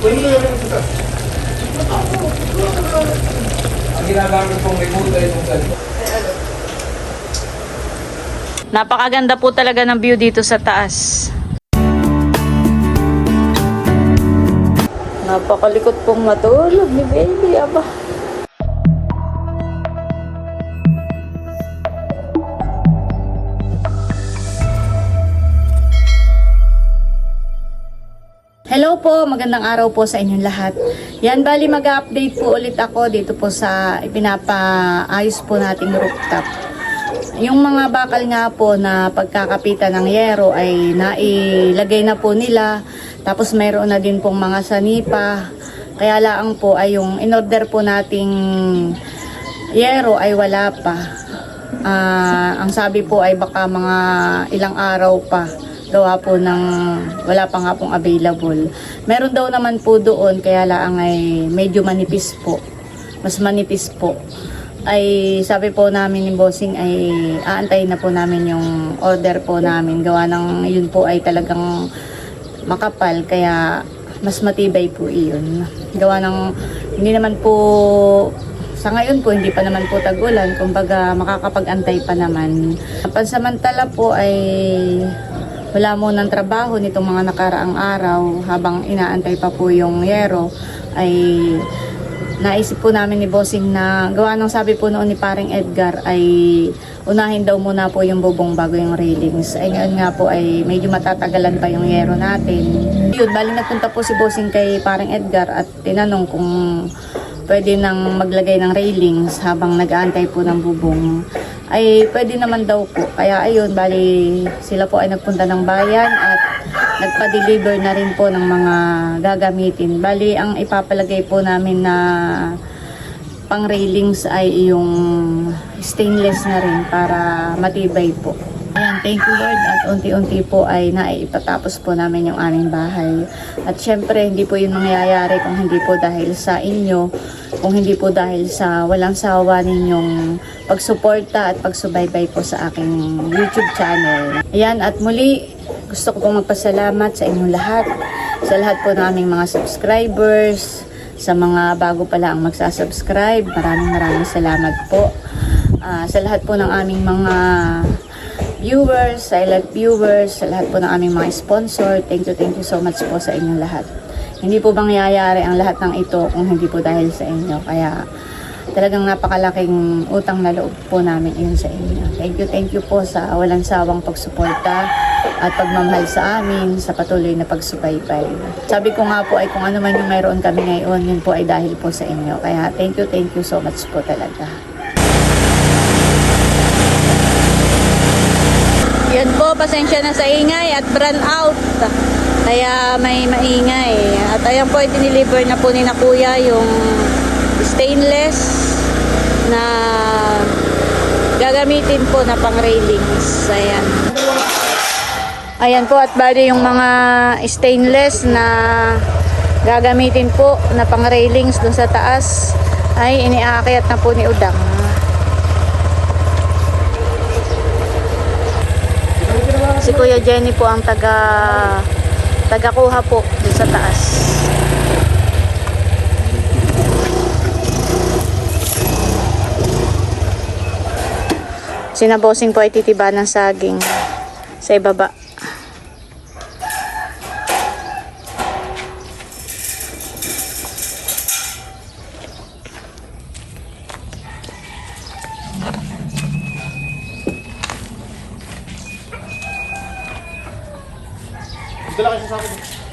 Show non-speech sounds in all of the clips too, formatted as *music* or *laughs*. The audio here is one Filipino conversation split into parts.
Ang ginagamit pong remote ay itong cellphone. Napakaganda po talaga ng view dito sa taas. Napakalikot pong matulog ni baby, aba. Po, magandang araw po sa inyong lahat. Yan, bali mag-update po ulit ako dito po sa ipinapaayos po nating rooftop. Yung mga bakal nga po na pagkakapitan ng yero ay nailagay na po nila. Tapos mayroon na din pong mga sanipa. Kaya laang po ay yung in-order po nating yero ay wala pa. Ah, ang sabi po ay baka mga ilang araw pa gawa po ng wala pa nga pong available. Meron daw naman po doon kaya laang ay medyo manipis po. Mas manipis po ay sabi po namin ni Bossing ay aantayin na po namin yung order po namin. Gawa ng yun po ay talagang makapal kaya mas matibay po iyon. Gawa ng hindi naman po sa ngayon po hindi pa naman po tag-ulan kumbaga makakapag-antay pa naman. Pansamantala po ay wala mo ng trabaho nitong mga nakaraang araw habang inaantay pa po yung yero ay naisip po namin ni Bossing na gawa ng sabi po noon ni paring Edgar ay unahin daw muna po yung bubong bago yung railings. Ay ngayon nga po ay medyo matatagalan pa yung yero natin. Yun, bali nagpunta po si Bossing kay paring Edgar at tinanong kung pwede nang maglagay ng railings habang nag-aantay po ng bubong ay pwede naman daw po. Kaya ayun, bali sila po ay nagpunta ng bayan at nagpa-deliver na rin po ng mga gagamitin. Bali, ang ipapalagay po namin na pang railings ay yung stainless na rin para matibay po. Ayan, thank you Lord at unti-unti po ay naipatatapos po namin yung aming bahay. At syempre, hindi po yun mangyayari kung hindi po dahil sa inyo, kung hindi po dahil sa walang sawa ninyong pagsuporta at pagsubaybay po sa aking YouTube channel. Ayan, at muli, gusto ko pong magpasalamat sa inyong lahat, sa lahat po ng aming mga subscribers, sa mga bago pala ang magsasubscribe. Maraming maraming salamat po. Ah, sa lahat po ng aming mga viewers, silent viewers, sa lahat po ng aming mga sponsor. Thank you, thank you so much po sa inyong lahat. Hindi po mangyayari ang lahat ng ito kung hindi po dahil sa inyo. Kaya talagang napakalaking utang na loob po namin yun sa inyo. Thank you, thank you po sa walang sawang pagsuporta at pagmamahal sa amin sa patuloy na pagsubaybay. Sabi ko nga po ay kung ano man yung mayroon kami ngayon, yun po ay dahil po sa inyo. Kaya thank you, thank you so much po talaga. Yan po, pasensya na sa ingay at brand out. Kaya may maingay. At ayan po, diniliver na po ni na kuya yung stainless na gagamitin po na pang railings. Ayan. Ayan po at bali yung mga stainless na gagamitin po na pang railings dun sa taas ay iniaakyat na po ni Udang. Si Kuya Jenny po ang taga taga-kuha po dun sa taas. Sinabosing po ay titiba ng saging sa ibaba.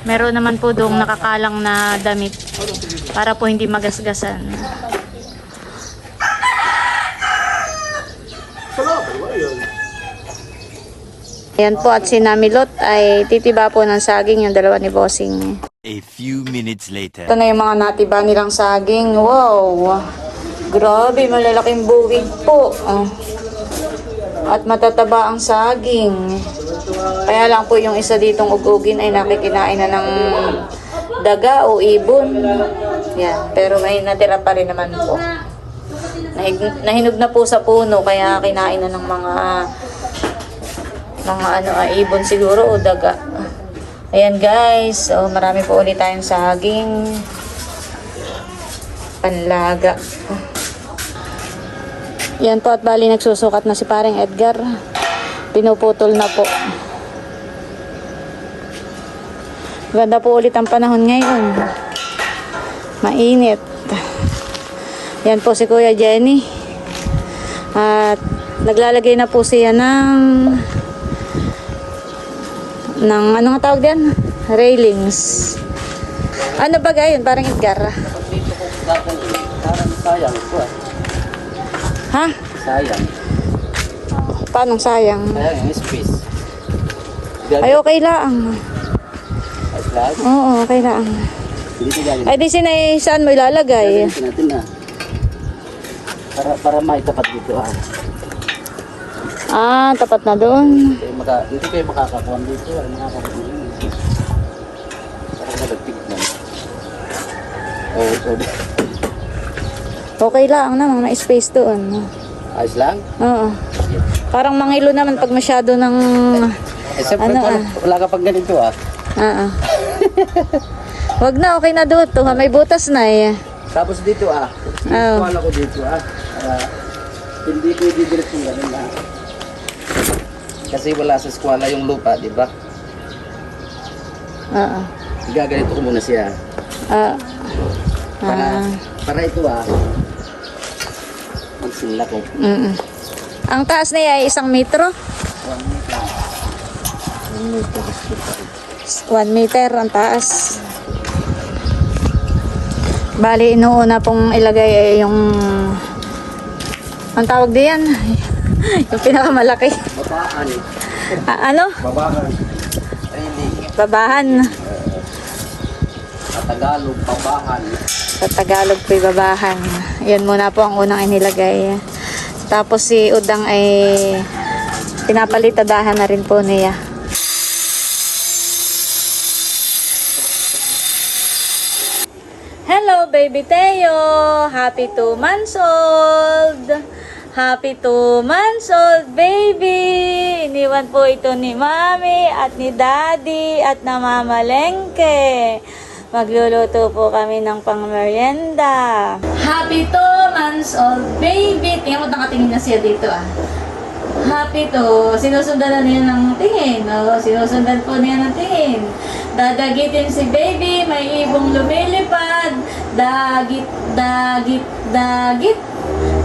Meron naman po doong nakakalang na damit para po hindi magasgasan. Ayan po at si Namilot ay titiba po ng saging yung dalawa ni Bossing. A few minutes later. Ito na yung mga natiba nilang saging. Wow! Grabe, malalaking buwig po. Oh. At matataba ang saging. Kaya lang po yung isa ditong ugugin ay nakikinain na ng daga o ibon. Yan. Pero may natira pa rin naman po. Nahig- nahinog na po sa puno kaya kinain na ng mga mga ano ah, ibon siguro o daga. Ayan guys, so marami po ulit tayong saging panlaga. Yan po at bali nagsusukat na si paring Edgar. Pinuputol na po. Ganda po ulit ang panahon ngayon. Mainit. Yan po si Kuya Jenny. At naglalagay na po siya ng ng ano nga tawag diyan? Railings. Ano ba gayon? Parang Edgar. Sayang ah. Ha? Sayang. Paano sayang? Sayang space. Ay, okay lang. Flag. Oo, okay galing. Ay, di sinay saan mo ilalagay? Gagawin natin na. Para, para maitapat dito ah. Ah, tapat na doon. Kaya maka, dito kayo makakakuha dito. Ay, makakakuha dito. Para malagtignan. Oo, so, Okay lang naman, may space doon. ayos lang. Oo. Parang mangilo naman pag masyado ng... Eh, siyempre, Ano, ah? wala ka pag ganito ah. Oo. Wag na, okay na doon. to. May butas na eh. Tapos dito ah. Oo. Ikuha ko dito ah. Para hindi ko i-direct yung ganun ah. Kasi wala sa eskwela yung lupa, di ba? Oo. Gaganito ko muna siya. Ah. Para, Ah. para ito ah. Magsila ko. Mm Ang taas niya ay isang metro. One meter ang taas. Bali, inuuna pong ilagay ay yung... Ang tawag diyan? *laughs* yung pinakamalaki. Babaan. Ah, ano? Training. Babahan. Sa Tagalog, babahan. Sa Tagalog po'y babahan. Yan muna po ang unang inilagay. Tapos si Udang ay pinapalitadahan na rin po niya. Baby Teo! Happy two months old! Happy two months old, baby! Iniwan po ito ni Mami at ni Daddy at namamalengke. Magluluto po kami ng pangmerienda. Happy two months old, baby! Tingnan mo, nakatingin na siya dito ah. Happy to. Sinusundan na niya ng tingin. No? Sinusundan po niya ng tingin. Dadagitin si baby, may ibong lumilipad. Dagit, dagit, dagit.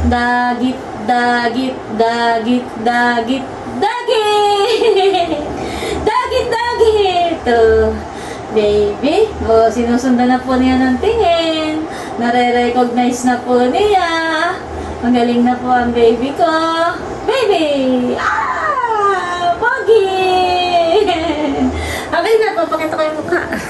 Dagit, dagit, dagit, dagit, dagit. *laughs* dagit, dagit. Oh, baby. O, sinusundan na po niya ng tingin. Nare-recognize na po niya. Magaling na po ang baby ko. Baby! Ah! Pogi! *laughs* okay na, papakita ko yung mukha.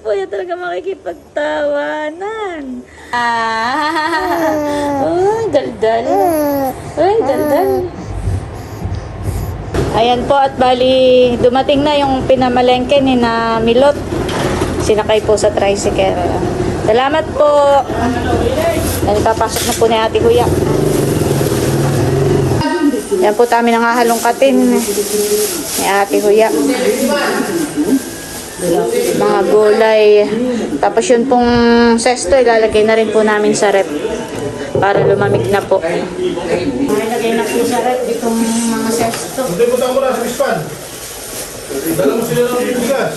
Na po yan talaga makikipagtawanan. Ah! Uy, daldal. Uy, daldal. Ayan po at bali dumating na yung pinamalengke ni na Milot. Sinakay po sa tricycle. Salamat po. Dahil papasok na po ni Ate Kuya. Yan po kami nangahalongkatin ni Ate Kuya. Mga gulay. Tapos yun pong sesto, ilalagay na rin po namin sa rep. Para lumamig na po. Ilalagay na po sa rep itong mga sesto. Hindi mo mo na sa Bispan. Dala mo sila ng bigas.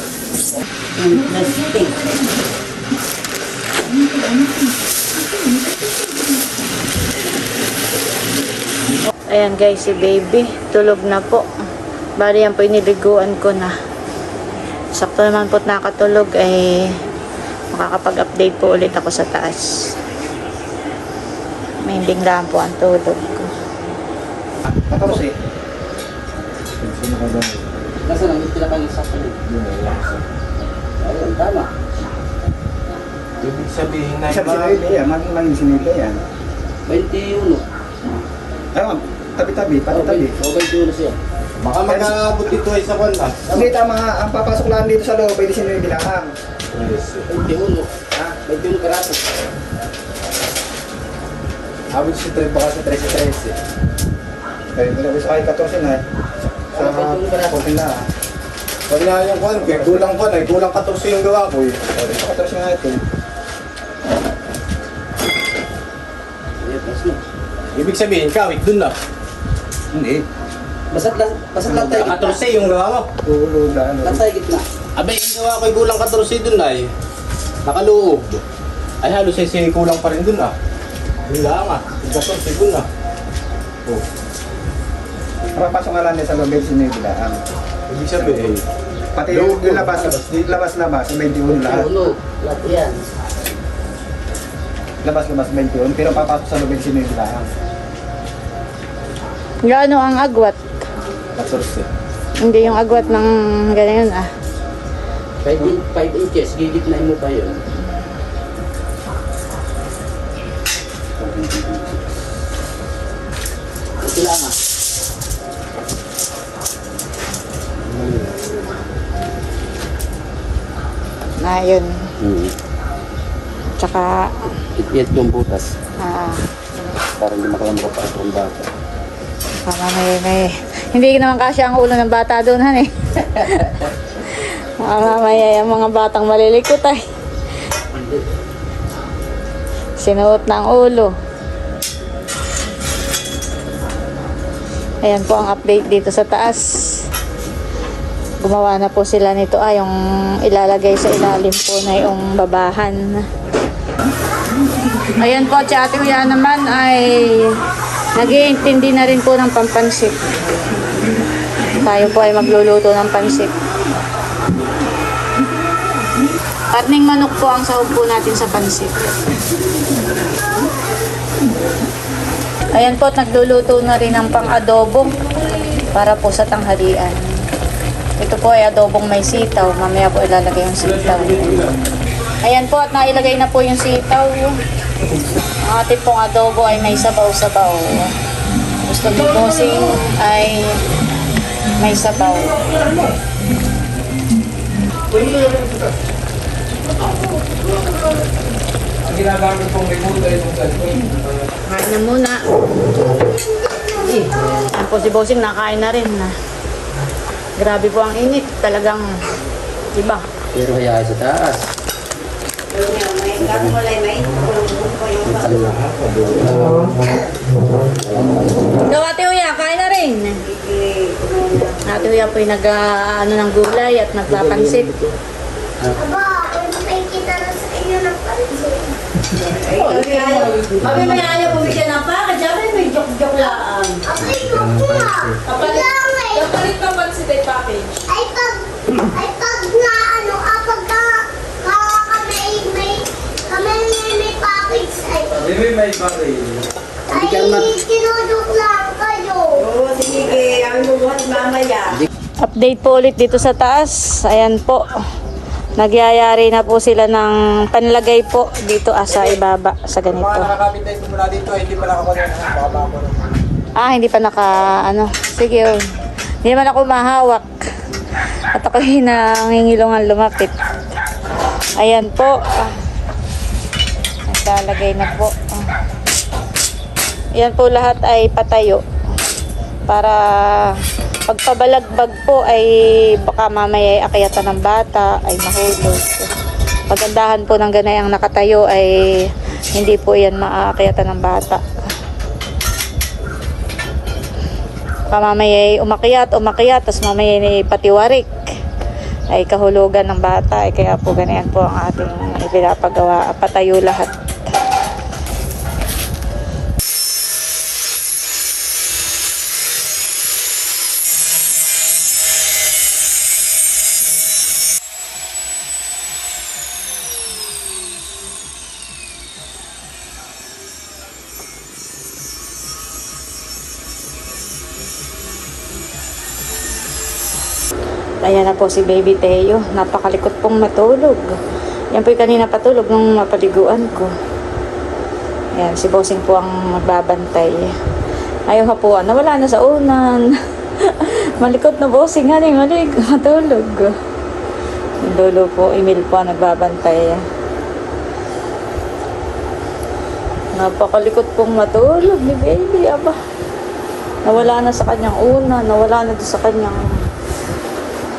Ayan guys, si baby. Tulog na po. Bali yan po iniliguan ko na. Sakto naman po nakatulog ay makakapag-update po ulit ako sa taas. May biglaan po ang tulog ko. Tapos eh. Kasi lang, yung pinakang-isa ko yun. Ayun, tama. Ibig sabihin na Sabi sa baby, yan. Mang mang sinila yan. 21. Ayun, tabi-tabi, Oh, pati-tabi. 21 siya. Baka mag-aabot ito ay sa kwan ah. Hindi tama, ang papasok lang dito sa loob, pwede sinila bilangan. 21. Ha? 21 karato. Abot si Tre, baka sa 13-13. Kaya nilagay sa kahit 14 na. Sa sa konti na. Pag nga yung kwan, kaya kulang kwan ay kulang 14 yung gawa ko eh. Dito ka nga ito. Ibig sabihin, kawit dun na. Hindi. Basat lang, basat lang tayo. 14 yung gawa mo. Tulog na ano. Lang tayo gitna. Abay, yung gawa ko ay kulang 14 dun ay. Nakaloob. Ay halos ay siya kulang pa rin dun ah. Yun lang ah. Yung 14 dun ah. Oh. Papasok nga lang din sa loob yung yung bilaang. Ibig sabihin, Pati yung, yung labas, labas-labas, may diyon lahat. Ulo. Lahat yan. Labas-labas, may diyon. Pero papasok sa loob yung yung bilaang. Gaano ang agwat? 14. Hindi yung agwat ng ganyan ah. 5 inches, gigitnain mo pa yun. Ito lang ah. Na yun. Hmm. Tsaka, Ipiyat yung butas ah, para hindi makalamro pa ang bata. Tama, may, may... Hindi naman kasi ang ulo ng bata doon, han eh. *laughs* Baka mamaya yung mga batang malilikot ay. Sinuot ng ulo. Ayan po ang update dito sa taas. Gumawa na po sila nito ay yung ilalagay sa ilalim po na yung babahan. Ayan po, si Ate Uya naman ay nag-iintindi na rin po ng pampansit. Tayo po ay magluluto ng pansit. Karning manok po ang sahog po natin sa pansit. Ayan po, at nagluluto na rin ng pang-adobo para po sa tanghalian. Ito po ay adobong may sitaw. Mamaya po ilalagay yung sitaw. Ayan po, at nailagay na po yung sitaw. Ang ating pong adobo ay may sabaw-sabaw. Gusto ni Bossing ay may sabaw. Ang ginagamit kong remote ay itong cellphone. Kain na muna. Yan po si Bossing nakain na rin. Grabe po ang init. Talagang iba. Pero hayaan sa taas. Ikaw, Ate Uya, kain na rin. Ate Uya po yung nag, ah, ano, ng gulay at nagpapansit. Aba, may kita na sa inyo ng pansin. Kami may ayaw bumigyan ng package. Sabi may joke-joke lang. Ko nga. Kapalit, kapalit pa pansit ay package. Ay pag, ay pag na ano, ah, pagka ka, kami may, kami may, may package ay, Hindi may baril. ay tinudok lang kayo. Update po ulit dito sa taas. Ayan po. Nagyayari na po sila ng panlagay po dito ah, sa ibaba sa ganito. Mga nakakapit na ito mula dito ay hindi pa nakakunin. Baka baka Ah, hindi pa naka, ano, sige, oh. hindi naman ako mahawak. At ako hinangingilungan lumapit. Ayan po. Ah. Naglalagay na po. Yan po lahat ay patayo. Para pagpabalagbag po ay baka mamaya ay akyatan ng bata ay mahulog. Pagandahan po ng ganayang nakatayo ay hindi po yan maaakyatan ng bata. Pamamaya ay umakyat, umakyat, tapos mamaya ay patiwarik. Ay kahulugan ng bata. Ay kaya po ganyan po ang ating ipinapagawa. Patayo lahat. Ayan na po si Baby Teo. Napakalikot pong matulog. Yan po yung kanina patulog nung mapaliguan ko. Ayan, si Bossing po ang magbabantay. Ayaw ha po, nawala na sa unan. *laughs* Malikot na Bossing, hani, malik, matulog. Yung dulo po, Emil po ang nagbabantay. Napakalikot pong matulog ni Baby, aba. Nawala na sa kanyang una, nawala na sa kanyang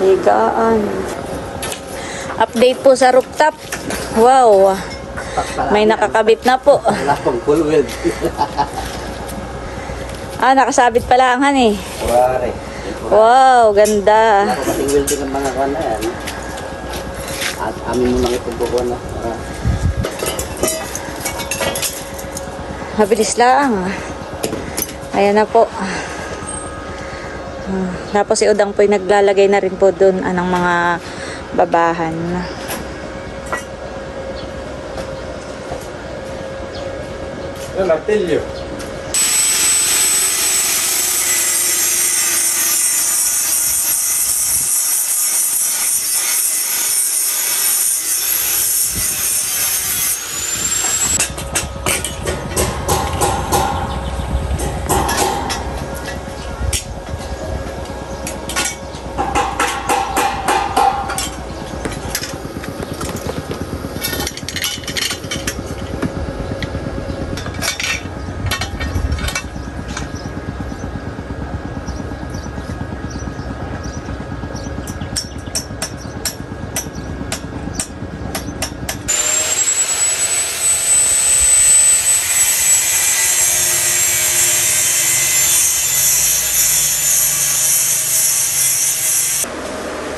higaan. Update po sa rooftop. Wow. May nakakabit na po. Wala pang full weld. Ah, nakasabit pala ang hani. Pare. Wow, ganda. Wala ko kasing welding ng mga na yan. At amin mo nang ipagkukuha na. Ah, Mabilis lang. Ayan na po. Hmm, Tapos si Udang po ay naglalagay na rin po doon anong mga babahan. Yung martilyo.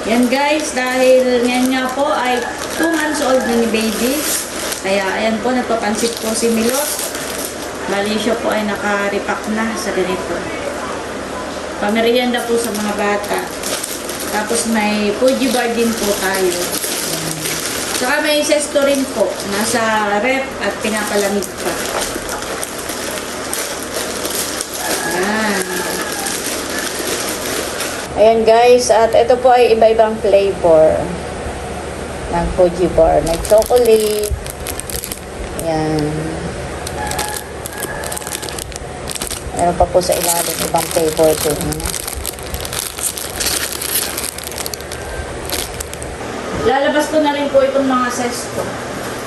Yan guys, dahil ngayon nga po ay 2 months old na ni baby. Kaya ayan po, nagpapansit po si Milot. Bali siya po ay nakaripak na sa ganito. Pamerienda po sa mga bata. Tapos may Fuji bar din po tayo. Saka may sesto rin po. Nasa rep at pinapalamig pa. Ayan. Ayan guys, at ito po ay iba-ibang flavor ng Fuji bar. May chocolate. Ayan. Meron pa po sa ilalim ibang flavor din. Lalabas ko na rin po itong mga sesto.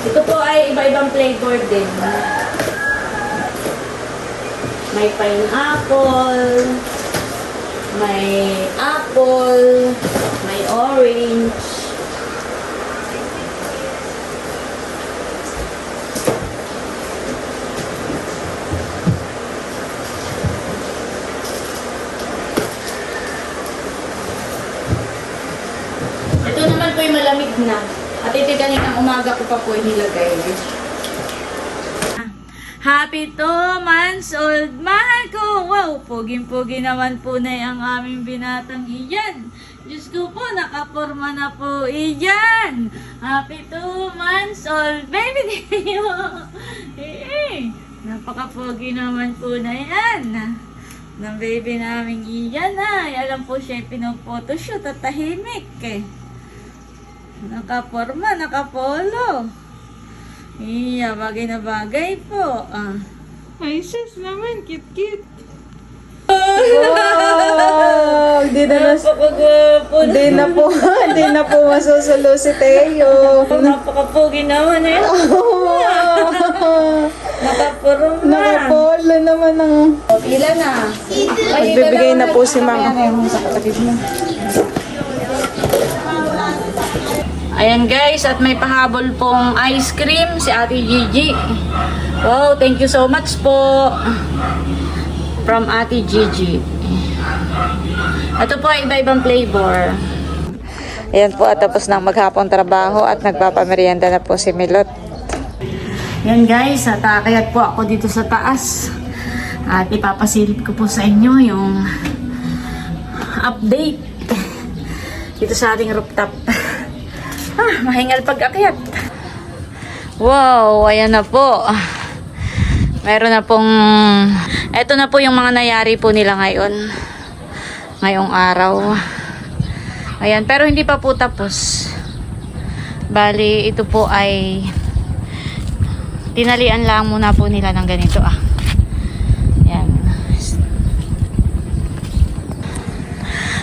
Ito po ay iba-ibang flavor din. May pineapple, may apple, may orange. Ito naman po malamig na. At ito kaninang umaga ko pa po nilagay. Happy two months old, mahal ko! Wow, poging-pogi naman po na ang aming binatang iyan. Diyos ko po, nakaporma na po iyan. Happy two months old, baby *laughs* Dio! Eh, eh, napaka-pogi naman po na yan. Ng baby naming iyan ay, alam po siya yung pinophotoshoot at tahimik eh. Nakaporma, nakapolo. Iya, bagay na bagay po. Ah. Ay, sis naman, cute-cute. Wow! Hindi na, nas- Napakagwapo na. hindi na po, *laughs* hindi na po masusulo si Teo. Napakapugi naman eh. *laughs* Nakapurong na. Nakapolo naman ng... Pila na. Ay, Magbibigay na po si Mama. Ayan, ayan. Ayan guys, at may pahabol pong ice cream si Ate Gigi. Wow, thank you so much po. From Ate Gigi. Ito po ay iba-ibang flavor. Ayan po, at tapos nang maghapong trabaho at nagpapamerienda na po si Milot. Yan guys, at akayat po ako dito sa taas. At ipapasilip ko po sa inyo yung update dito sa ating rooftop. *laughs* ah, mahingal pag akyat. Wow, ayan na po. Meron na pong... Ito na po yung mga nayari po nila ngayon. Ngayong araw. Ayan, pero hindi pa po tapos. Bali, ito po ay tinalian lang muna po nila ng ganito ah. Yan.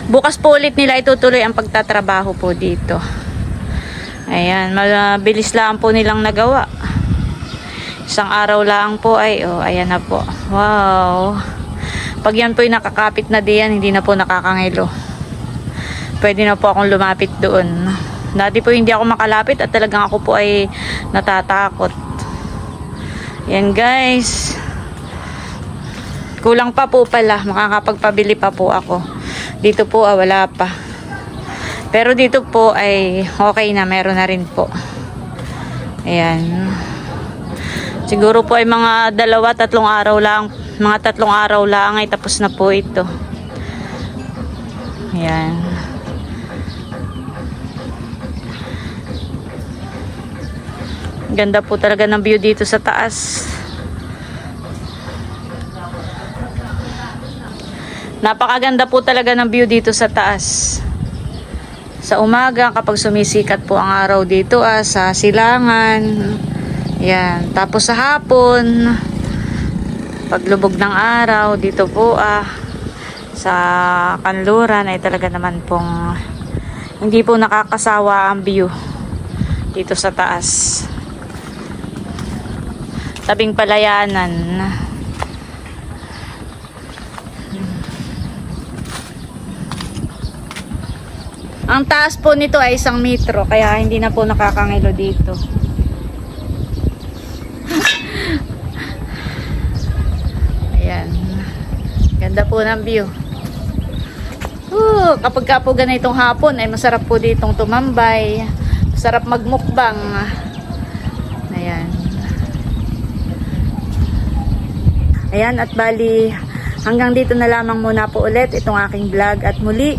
Bukas po ulit nila itutuloy ang pagtatrabaho po dito. Ayan, mabilis lang po nilang nagawa. Isang araw lang po ay, oh, ayan na po. Wow. Pag yan po yung nakakapit na diyan, hindi na po nakakangilo. Pwede na po akong lumapit doon. Dati po hindi ako makalapit at talagang ako po ay natatakot. Yan guys. Kulang pa po pala. Makakapagpabili pa po ako. Dito po ah, wala pa. Pero dito po ay okay na. Meron na rin po. Ayan. Siguro po ay mga dalawa, tatlong araw lang. Mga tatlong araw lang ay tapos na po ito. Ayan. Ganda po talaga ng view dito sa taas. Napakaganda po talaga ng view dito sa taas. Sa umaga kapag sumisikat po ang araw dito ah, sa silangan. Yan. Tapos sa hapon, paglubog ng araw dito po ah, sa kanluran ay talaga naman pong hindi po nakakasawa ang view dito sa taas. Tabing palayanan. Ang taas po nito ay isang metro, kaya hindi na po nakakangilo dito. *laughs* Ayan. Ganda po ng view. Uh, kapag ka po ganitong hapon, ay masarap po ditong tumambay. Masarap magmukbang. Ayan. Ayan at bali hanggang dito na lamang muna po ulit itong aking vlog at muli